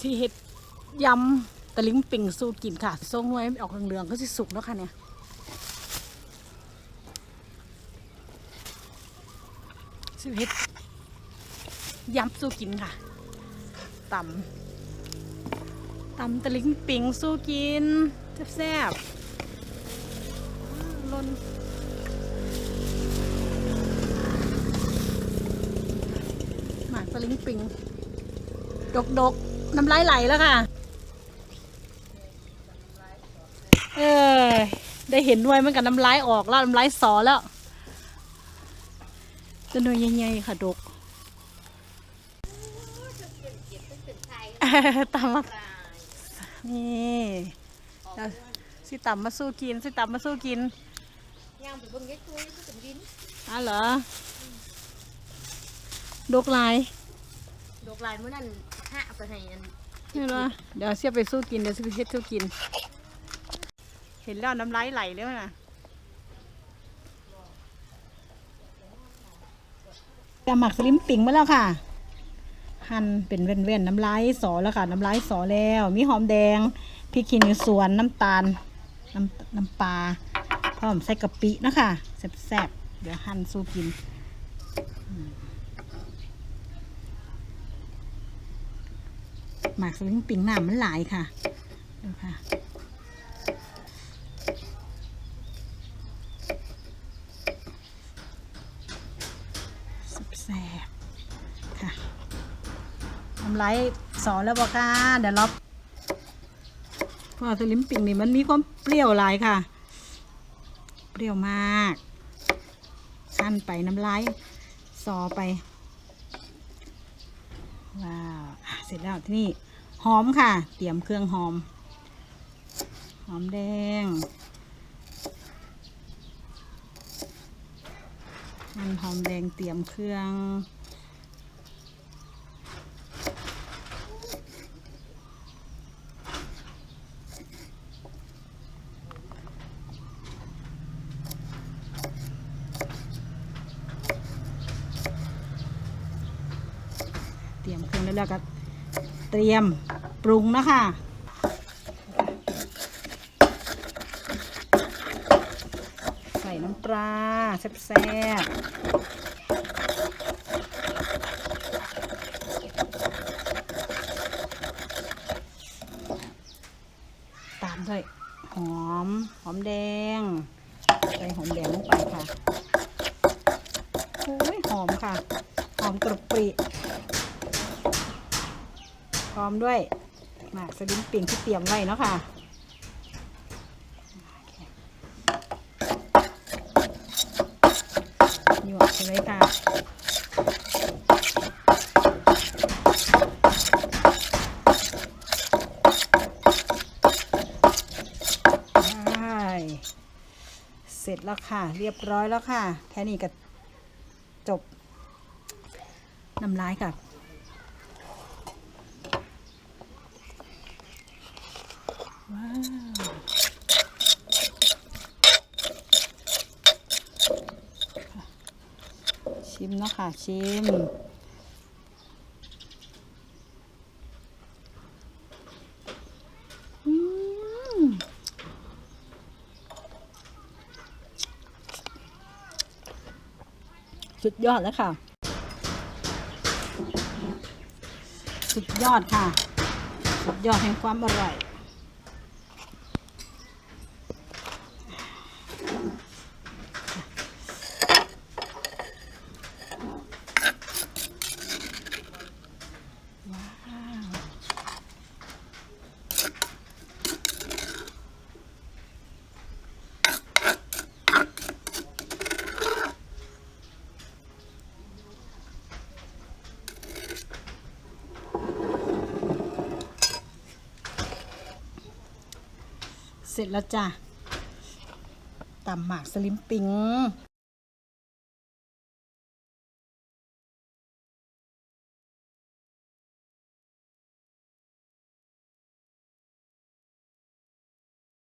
สีเห็ดยำตะลิงปิ่งสูตรกินค่ะส้มไว้ออกเหลืองๆก็สิสุกแล้วค่ะเนี่ยสีเห็ดยำสู้กินค่ะตำตำตะลิงปิ่งสู้กินแซ่บๆลนหมากตะลิงปิ่งดกดกๆ น้ำลายไหลแล้วค่ะ เออได้เห็นด้วยเหมันกับน้ำลายออกแล้วน้ำลายสอแล้วจะหน่วยใหญ่ๆค่ะดกตำมานี่เอาสิตำมาสู้กินสิตำมาสู้กินย่างไปเบิ่งเล็กตัวก็เป็นดินอ๋อเหรอดกหลายดอ กลายเมื้อนั้นหาไปให้อันนี่เหรอเดี๋ยวเสียไปสู้กินเดี๋ยวสิไปเฮ็ดสู้กิน เห็นแล้วน้ำลายไหลแล้วนะจะหมักสลิมปิ่งมาแล้วค่ะ หั่นเป็นเว้นๆน้ำลายสอแล้วค่ะ น้ำลายสอแล้ว มีหอมแดงพริกขี้หนูสวนน้ำตาลน้ำน้ำปลาพร้อมใส่กะปินะคะแซ่บๆเดี๋ยวหั่นสู้กิน หมักสลิมปิ่งน้ำมันหลายค่ะดูค่ะแซ่บค่ะทำไรสอนแล้วบอกค่ะเดี๋ยวเราเพราะสลิมปิ่งนี่มันมีความเปรี้ยวหลายค่ะ เปรี้ยวมาก ขั้นไปน้ำลายซอไป ว้าวเสร็จแล้วที่นี่หอมค่ะ เตรียมเครื่องหอม หอมแดง มันหอมแดงเตรียมเครื่อง ตรียมเครื่องแล้วก็เตรียมปรุงนะคะใส่น้ำปลาแซ่บๆตามด้วยหอม หอมแดง ใส่หอมแดงลงไปค่ะโอ้ยหอมค่ะ หอมกรุบกริ พร้อมด้วยหมากสลิมปิ่งที่เตรียมไว้เนาะค่ะหยวกใช่ไหมค่ะได้เสร็จแล้วค่ะ เรียบร้อยแล้วค่ะ แค่นี้ก็จบน้ำลายค่ะ ว้าวชิมเนาะค่ะชิมอืมสุดยอดแล้วค่ะ สุดยอดค่ะ สุดยอดแห่งความอร่อย เสร็จแล้วจ้ะตำหมากสลิมปิง